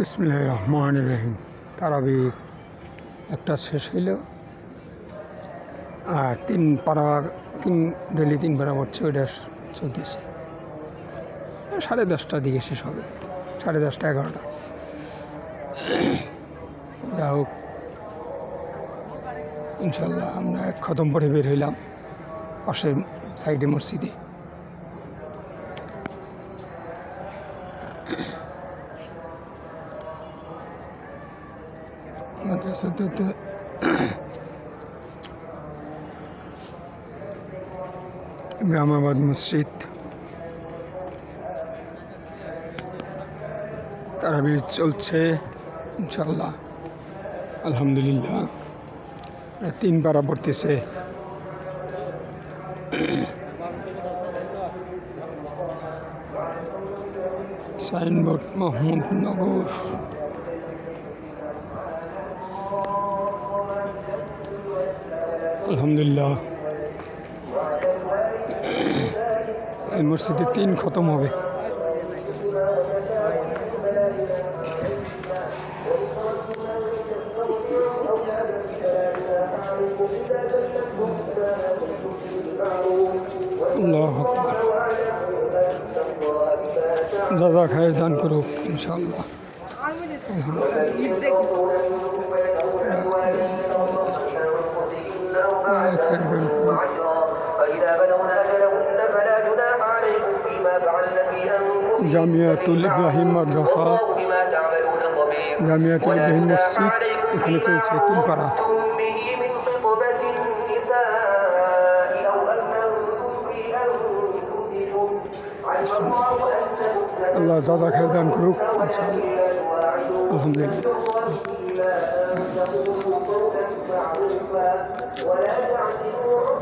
বিসমিল্লাহ রহমান রহিম। তারাবি একটা শেষ হইল। আর তিন পাড়া তিন ডেলি তিন পাড়া পড়ছে ওইটা চলতেছে। সাড়ে দশটার দিকে শেষ হবে। সাড়ে দশটা এগারোটা। যা হোক, ইনশাল্লাহ আমরা এক খতম পরে বের হইলাম পাশের সাইডে মসজিদে। মাদ্রাসাতে তো গ্রামাবাদ মসজিদ তারাবি চলছে ইনশাল্লাহ আলহামদুলিল্লাহ। তিন পারা পড়তেছে। সাইনবোর্ড মোহাম্মদনগর। আলহামদুলিল্লাহ। মসজিদে তিন খতম হবে। দাদা খায়ের দান করুক ইনশাল্লাহ দাদা খায়ের দান করুক فإذا بلغن أجلهن فلا جناح عليكم فيما فعلن في أنفسهن জামিয়াতুল ইব্রাহিম মাদ্রাসা الله بما تعملون خبير জামিয়াতুল ইব্রাহিম মসজিদ এখানে চলছে তিন পাড়া كنتم به من خطبة النساء أو أكننتم في أنفسكم علم الله أنكم আল্লাহ দাদা খায়ের দান করুক ইনশাল্লাহ আলহামদুলিল্লাহ ولا تعزموا عقدة